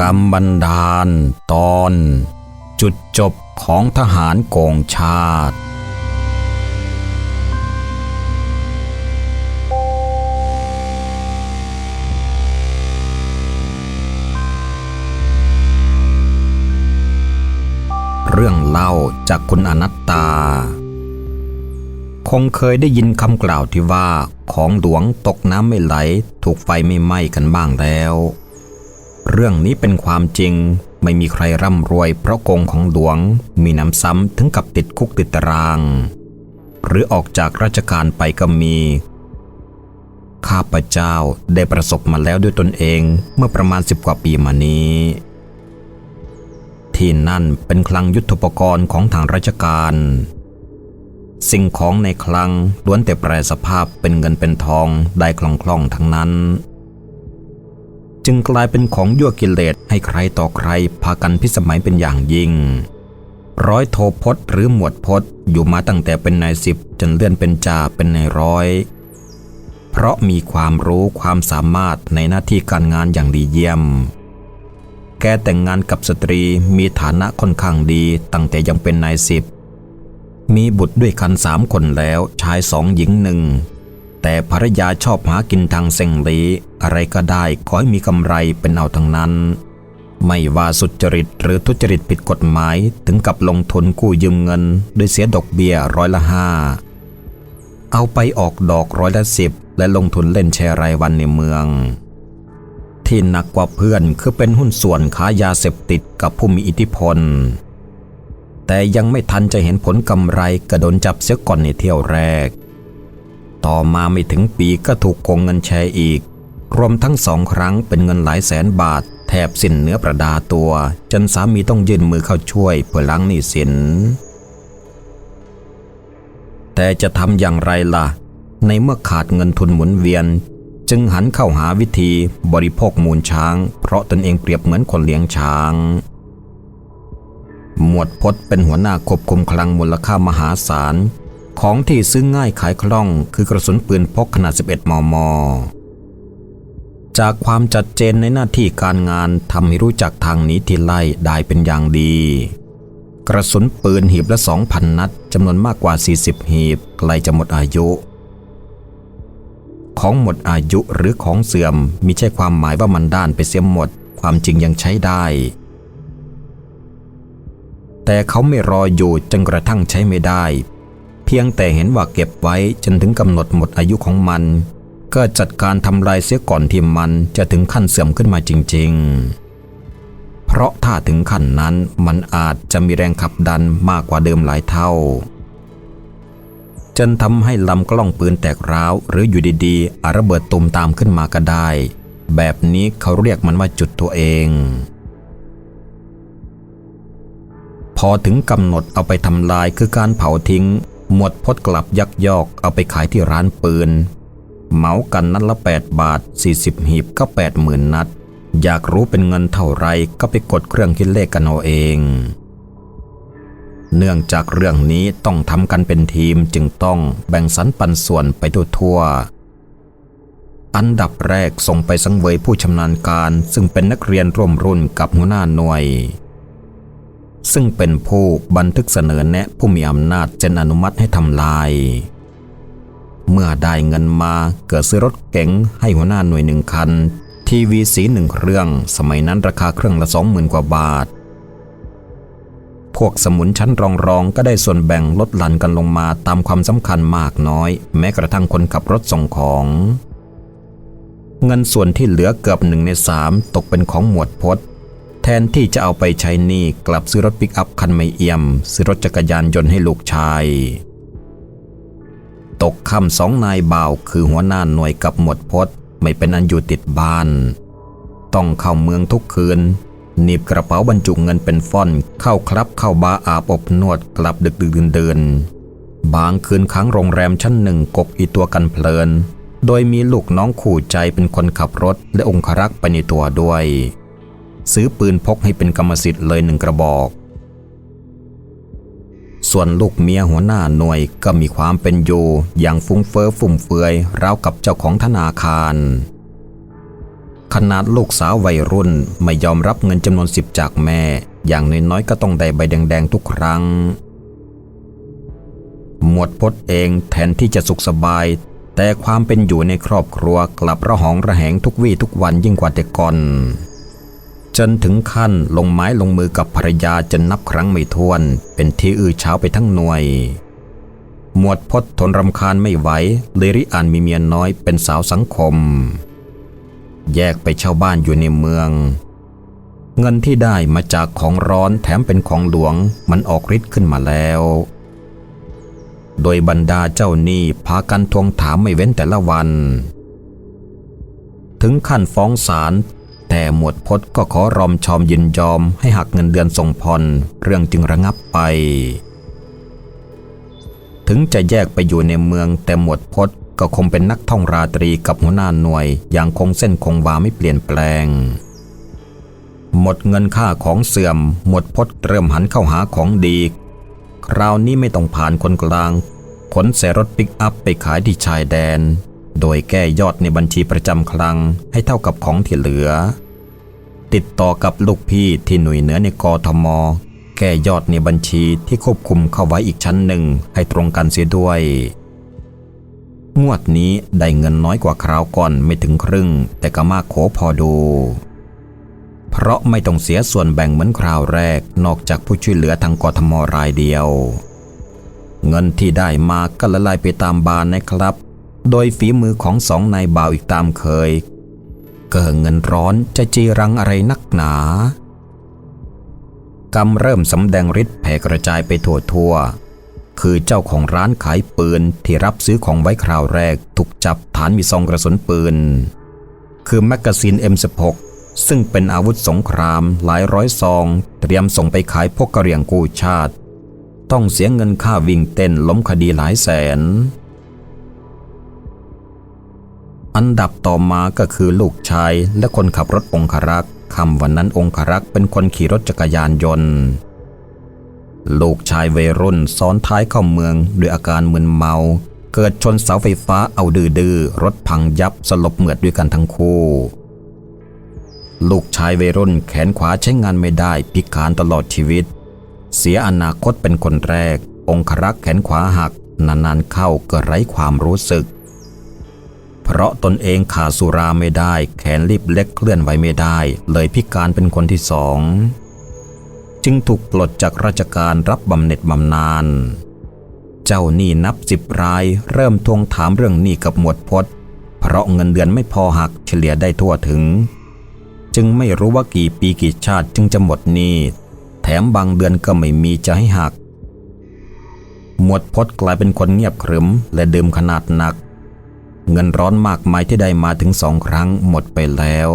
กรรมบันดาล ตอน จุดจบของทหารโกงชาติ เรื่องเล่าจากคุณอนัตตา คงเคยได้ยินคำกล่าวที่ว่าของหลวงตกน้ำไม่ไหล ถูกไฟไม่ไหม้กันบ้างแล้ว เรื่องนี้เป็นความจริง ไม่มีใครร่ำรวยเพราะโกงของหลวง มีน้ำซ้ำถึงกับติดคุกติดตาราง หรือออกจากราชการไปก็มี ข้าพเจ้าได้ประสบมาแล้วด้วยตนเองเมื่อประมาณสิบกว่าปีมานี้ ที่นั่นเป็นคลังยุทธปกรณ์ของทางราชการ สิ่งของในคลังล้วนแต่แปรสภาพเป็นเงินเป็นทองได้คล่องๆทั้งนั้น จึงกลายเป็นของยั่วกิเลสให้ใครต่อใครพากันพิสมัยเป็นอย่างยิ่ง ร้อยโทพจน์หรือหมวดพจน์อยู่มาตั้งแต่เป็นนายสิบจนเลื่อนเป็นจ่าเป็นนายร้อย เพราะมีความรู้ความสามารถในหน้าที่การงานอย่างดีเยี่ยม แกแต่งงานกับสตรีมีฐานะค่อนข้างดีตั้งแต่ยังเป็นนายสิบมีบุตรด้วยกันสามคนแล้วชายสองหญิงหนึ่ง แต่ภรรยาชอบหากินทางเซ็งหลีอะไรก็ได้ขอให้มีกำไรเป็นเอาทั้งนั้น ไม่ว่าสุจริตหรือทุจริตผิดกฎหมายถึงกับลงทุนกู้ยืมเงินโดยเสียดอกเบี้ยร้อยละห้าเอาไปออกดอกร้อยละสิบและลงทุนเล่นแชร์รายวันในเมือง ที่หนักกว่าเพื่อนคือเป็นหุ้นส่วนค้ายาเสพติดกับผู้มีอิทธิพล แต่ยังไม่ทันจะเห็นผลกำไรกระโดนจับเสียก่อนในเที่ยวแรก ต่อมาไม่ถึงปีก็ถูกโกงเงินแชร์อีก รวมทั้งสองครั้งเป็นเงินหลายแสนบาท แทบสิ้นเนื้อประดาตัว จนสามีต้องยื่นมือเข้าช่วยเพื่อล้างหนี้สิน แต่จะทำอย่างไรล่ะ ในเมื่อขาดเงินทุนหมุนเวียน จึงหันเข้าหาวิธีบริโภคมูลช้าง เพราะตนเองเปรียบเหมือนคนเลี้ยงช้างหมวดพจน์เป็นหัวหน้าควบคุมคลังมูลค่ามหาศาล ของที่ซื้อง่ายขายคล่อง คือกระสุนปืนพกขนาด 11 มม จากความจัดเจนในหน้าที่การงานทำให้รู้จักทางหนีทีไล่ได้เป็นอย่างดี กระสุนปืนหีบละ 2,000 นัดจำนวนมากกว่า 40 หีบใกล้จะหมดอายุ ของหมดอายุหรือของเสื่อมมิใช่ความหมายว่ามันด้านไปเสียหมด ความจริงยังใช้ได้แต่เขาไม่รออยู่จนกระทั่งใช้ไม่ได้ เพียงแต่เห็นว่าเก็บไว้จนถึงกำหนดหมดอายุของมัน ก็จัดการทำลายเสียก่อนที่มันจะถึงขั้นเสื่อมขึ้นมาจริง ๆ เพราะถ้าถึงขั้นนั้นมันอาจจะมีแรงขับดันมากกว่าเดิมหลายเท่า จนทำให้ลำกล้องปืนแตกร้าว หรืออยู่ดีๆอาระเบิดตุมตามขึ้นมาก็ได้ แบบนี้เขาเรียกมันว่าจุดตัวเองพอถึงกำหนดเอาไปทำลายคือการเผาทิ้ง หมวดพดกลับยักยอกเอาไปขายที่ร้านปืน เหมากันนัดละ 8 บาท 40 หีบก็ 80,000 นัด อยากรู้เป็นเงินเท่าไรก็ไปกดเครื่องคิดเลขกันเอาเอง เนื่องจากเรื่องนี้ต้องทำกันเป็นทีมจึงต้องแบ่งสรรปันส่วนไปทั่วอันดับแรกส่งไปสังเวยผู้ชำนาญการ ซึ่งเป็นนักเรียนร่วมรุ่นกับหัวหน้าหน่วย ซึ่งเป็นผู้บันทึกเสนอแนะผู้มีอำนาจเจนอนุมัติให้ทำลาย เมื่อได้เงินมาเกิดซื้อรถเก๋งให้หัวหน้าหน่วยหนึ่งคัน ทีวีสีหนึ่งเครื่อง สมัยนั้นราคาเครื่องละสองหมื่นกว่าบาท พวกสมุนชั้นรองรองก็ได้ส่วนแบ่งลดหลั่นกันลงมาตามความสำคัญมากน้อย แม้กระทั่งคนขับรถส่งของเงินส่วนที่เหลือเกือบหนึ่งในสามตกเป็นของหมวดพจน์ แทนที่จะเอาไปใช้หนี้กลับซื้อรถปิกอัพคันไม่เอี่ยม ซื้อรถจักรยานยนต์ให้ลูกชาย ตกค่ำสองนายบ่าวคือหัวหน้าหน่วยกับหมวดพจน์ไม่เป็นอันอยู่ติดบ้าน ต้องเข้าเมืองทุกคืนหนีบกระเป๋าบรรจุเงินเป็นฟ่อน เข้าคลับเข้าบาร์อาบอบนวดกลับดึกดึกเดินเดินบางคืนค้างโรงแรมชั้นหนึ่งกกอีตัวกันเพลิน โดยมีลูกน้องขู่ใจเป็นคนขับรถและองครักษ์ไปในตัวด้วย ซื้อปืนพกให้เป็นกรรมสิทธิ์เลยหนึ่งกระบอก ส่วนลูกเมียหัวหน้าหน่วยก็มีความเป็นอยู่อย่างฟุ้งเฟ้อฟุ่มเฟือยราวกับเจ้าของธนาคาร ขนาดลูกสาววัยรุ่นไม่ยอมรับเงินจำนวนสิบจากแม่ อย่างน้อยๆก็ต้องได้ใบแดงๆทุกครั้ง หมวดพดเองแทนที่จะสุขสบายแต่ความเป็นอยู่ในครอบครัวกลับระหองระแหงทุกวี่ทุกวันยิ่งกว่าแต่ก่อน จนถึงขั้นลงไม้ลงมือกับภรรยาจนนับครั้งไม่ถ้วน เป็นที่อื้อเช้าไปทั้งหน่วย หมวดพดทนรำคาญไม่ไหวเลยริอันมีเมียน้อยเป็นสาวสังคม แยกไปเช่าบ้านอยู่ในเมือง เงินที่ได้มาจากของร้อนแถมเป็นของหลวงมันออกฤทธิ์ขึ้นมาแล้ว โดยบรรดาเจ้าหนี้พากันทวงถามไม่เว้นแต่ละวัน ถึงขั้นฟ้องศาล แต่หมวดพดก็ขอรอมชอมยินยอมให้หักเงินเดือนส่งผ่อนเรื่องจึงระงับไป ถึงจะแยกไปอยู่ในเมืองแต่หมวดพดก็คงเป็นนักท่องราตรีกับหัวหน้าหน่วย อย่างคงเส้นคงวาไม่เปลี่ยนแปลง หมดเงินค่าของเสื่อม หมวดพดเริ่มหันเข้าหาของดี คราวนี้ไม่ต้องผ่านคนกลาง ขนใส่รถปิกอัพไปขายที่ชายแดน โดยแก้ยอดในบัญชีประจำคลังให้เท่ากับของที่เหลือ ติดต่อกับลูกพี่ที่หน่วยเหนือในกทม แก้ยอดในบัญชีที่ควบคุมเข้าไว้อีกชั้นหนึ่งให้ตรงกันเสียด้วย งวดนี้ได้เงินน้อยกว่าคราวก่อนไม่ถึงครึ่ง แต่ก็มากโขพอดู เพราะไม่ต้องเสียส่วนแบ่งเหมือนคราวแรก นอกจากผู้ช่วยเหลือทางกทมรายเดียวเงินที่ได้มาก็ละลายไปตามบานนะครับ โดยฝีมือของสองนายบ่าวอีกตามเคย เกิดเงินร้อนจะจีรังอะไรนักหนากรรมเริ่มสำแดงฤทธิ์แผ่กระจายไปทั่วทั่ว คือเจ้าของร้านขายปืนที่รับซื้อของไว้คราวแรกถูกจับฐานมีซองกระสุนปืน คือแมกกาซีน M16 ซึ่งเป็นอาวุธสงครามหลายร้อยซอง เตรียมส่งไปขายพวกกระเหรี่ยงกู้ชาติ ต้องเสียเงินค่าวิ่งเต้นล้มคดีหลายแสน อันดับต่อมาก็คือลูกชายและคนขับรถองครักษ์คำวันนั้นองครักษ์เป็นคนขี่รถจักรยานยนต์ ลูกชายวัยรุ่นซ้อนท้ายเข้าเมืองด้วยอาการมึนเมา เกิดชนเสาไฟฟ้าเอาดื้อๆรถพังยับสลบเหมือดด้วยกันทั้งคู่ ลูกชายวัยรุ่นแขนขวาใช้งานไม่ได้พิการตลอดชีวิต เสียอนาคตเป็นคนแรก องครักษ์แขนขวาหักนานๆเข้าก็ไร้ความรู้สึก เพราะตนเองขาดสุราไม่ได้ แขนรีบเล็กเคลื่อนไหวไม่ได้ เลยพิการเป็นคนที่สอง จึงถูกปลดจากราชการรับบำเหน็จบำนาญเจ้าหนี้นับสิบราย เริ่มทวงถามเรื่องหนี้กับหมวดพดเพราะเงินเดือนไม่พอหักเฉลี่ยได้ทั่วถึง จึงไม่รู้ว่ากี่ปีกี่ชาติจึงจะหมดหนี้แถมบางเดือนก็ไม่มีจะให้หัก หมวดพดกลายเป็นคนเงียบขรึมและดื่มขนาดหนัก เงินร้อนมากมายที่ได้มาถึงสองครั้งหมดไปแล้ว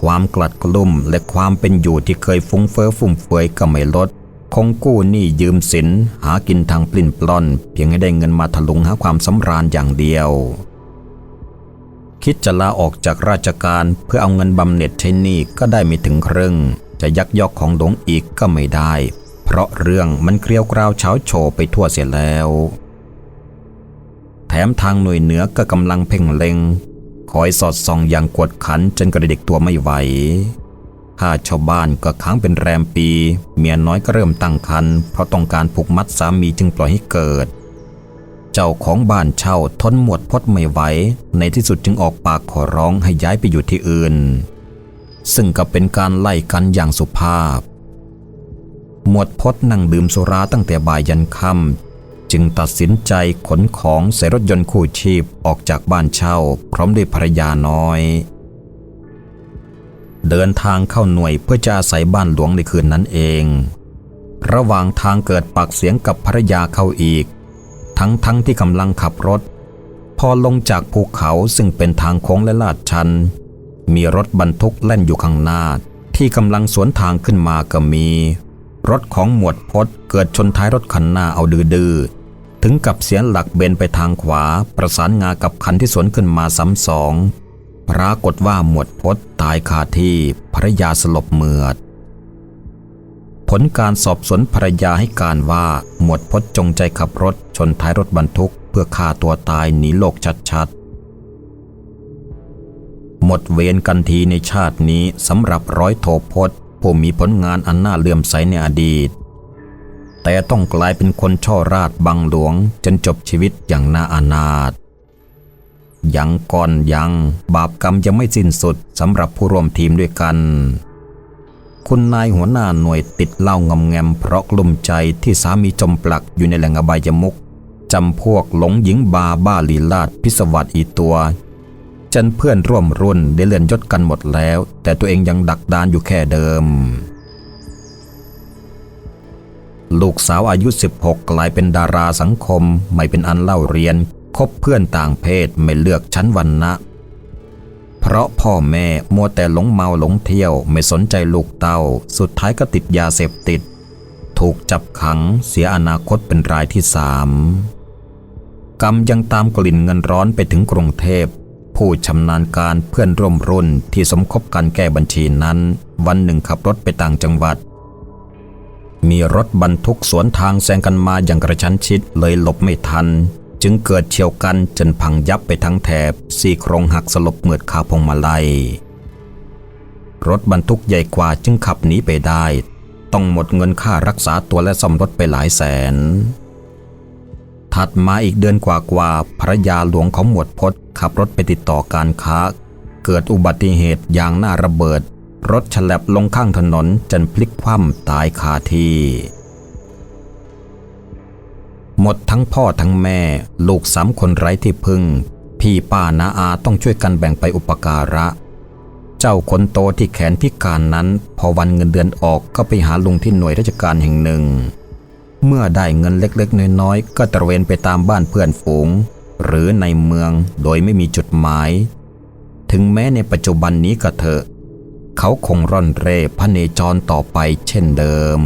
ความกลัดกลุ่มและความเป็นอยู่ที่เคยฟุ้งเฟ้อฟุ่มเฟือยก็ไม่ลด คงกู้หนี้ยืมสินหากินทางปลิ้นปล้อน เพียงให้ได้เงินมาถลุงหาความสำราญอย่างเดียว คิดจะลาออกจากราชการเพื่อเอาเงินบำเหน็จใช้หนี้ก็ได้ไม่ถึงครึ่ง จะยักยอกของหลวงอีกก็ไม่ได้ เพราะเรื่องมันเกลียวกราวเช้าโชว์ไปทั่วเสียแล้ว มทางหน่วยเหนือก็กำลังเพ่งเล็ง คอยสอดส่องอย่างกวดขันจนกระดิกตัวไม่ไหวข้าชาวบ้านก็ค้างเป็นแรมปี เมียน้อยก็เริ่มตั้งครรภ์เพราะต้องการผูกมัดสามีจึงปล่อยให้เกิด เจ้าของบ้านเช่าทนหมดพดไม่ไหว ในที่สุดจึงออกปากขอร้องให้ย้ายไปอยู่ที่อื่น ซึ่งก็เป็นการไล่กันอย่างสุภาพ หมวดพดนั่งดื่มสุราตั้งแต่บ่ายยันค่ำ จึงตัดสินใจขนของใส่รถยนต์คู่ชีพออกจากบ้านเช่า พร้อมด้วยภรรยาน้อย เดินทางเข้าหน่วยเพื่อจะอาศัยบ้านหลวงในคืนนั้นเอง ระหว่างทางเกิดปากเสียงกับภรรยาเขาอีก ทั้งทั้งที่กำลังขับรถ พอลงจากภูเขาซึ่งเป็นทางโค้งและลาดชัน มีรถบรรทุกแล่นอยู่ข้างหน้า ที่กำลังสวนทางขึ้นมาก็มีรถของหมวดพดเกิดชนท้ายรถคันหน้าเอาดื้อ ถึงกับเสียหลักเบนไปทางขวา ประสานงากับคันที่สวนขึ้นมาซ้ำสองปรากฏว่าหมวดพดตายคาที่ภรยาสลบเมือด ผลการสอบสวนภรยาให้การว่าหมวดพดจงใจขับรถชนท้ายรถบรรทุก เพื่อฆ่าตัวตายหนีโลกชัดๆ หมดเวรกันทีในชาตินี้สำหรับร้อยโทพจน์ผู้มีผลงานอันน่าเลื่อมใสในอดีต แต่ต้องกลายเป็นคนช่อราดบังหลวง จนจบชีวิตอย่างน่าอานาถยังก่อนยัง บาปกรรมยังไม่สิ้นสุดสำหรับผู้ร่วมทีมด้วยกัน คุณนายหัวหน้าหน่วยติดเหล้างำแงมเพราะกลุ่มใจที่สามีจมปลักอยู่ในแหล่งอบายมุกจำพวกหลงหญิงบาบ้าลีลาดพิศวัตอีตัวจนเพื่อนร่วมรุ่นได้เลื่อนยศกันหมดแล้ว แต่ตัวเองยังดักดานอยู่แค่เดิม ลูกสาวอายุ 16 กลายเป็นดาราสังคม ไม่เป็นอันเล่าเรียน คบเพื่อนต่างเพศไม่เลือกชั้นวรรณะเพราะพ่อแม่มัวแต่หลงเมาหลงเที่ยวไม่สนใจลูกเต้า สุดท้ายก็ติดยาเสพติด ถูกจับขังเสียอนาคตเป็นรายที่สามกรรมยังตามกลิ่นเงินร้อนไปถึงกรุงเทพผู้ชำนาญการเพื่อนร่วมรุ่นที่สมคบกันแก้บัญชีนั้น วันหนึ่งขับรถไปต่างจังหวัด มีรถบรรทุกสวนทางแซงกันมาอย่างกระชั้นชิดเลยหลบไม่ทัน จึงเกิดเฉียวกันจนพังยับไปทั้งแถบสี่โครงหักสลบเหมือดคาพงมาลัย รถบรรทุกใหญ่กว่าจึงขับหนีไปได้ ต้องหมดเงินค่ารักษาตัวและซ่อมรถไปหลายแสน ถัดมาอีกเดือนกว่าๆภรรยาหลวงของหมวดพศขับรถไปติดต่อการค้า เกิดอุบัติเหตุยางหน้าระเบิด รถฉลับลงข้างถนนจนพลิกคว่ำตายคาที่ หมดทั้งพ่อทั้งแม่ ลูกสามคนไร้ที่พึ่ง พี่ป้านาอาต้องช่วยกันแบ่งไปอุปการะ เจ้าคนโตที่แขนพิการนั้น พอวันเงินเดือนออกก็ไปหาลุงที่หน่วยราชการแห่งหนึ่ง เมื่อได้เงินเล็กๆ น้อยๆ ก็ตระเวนไปตามบ้านเพื่อนฝูง หรือในเมืองโดยไม่มีจุดหมาย ถึงแม้ในปัจจุบันนี้ก็เถอะ เขาคงร่อนเร่พระเนจรต่อไปเช่นเดิม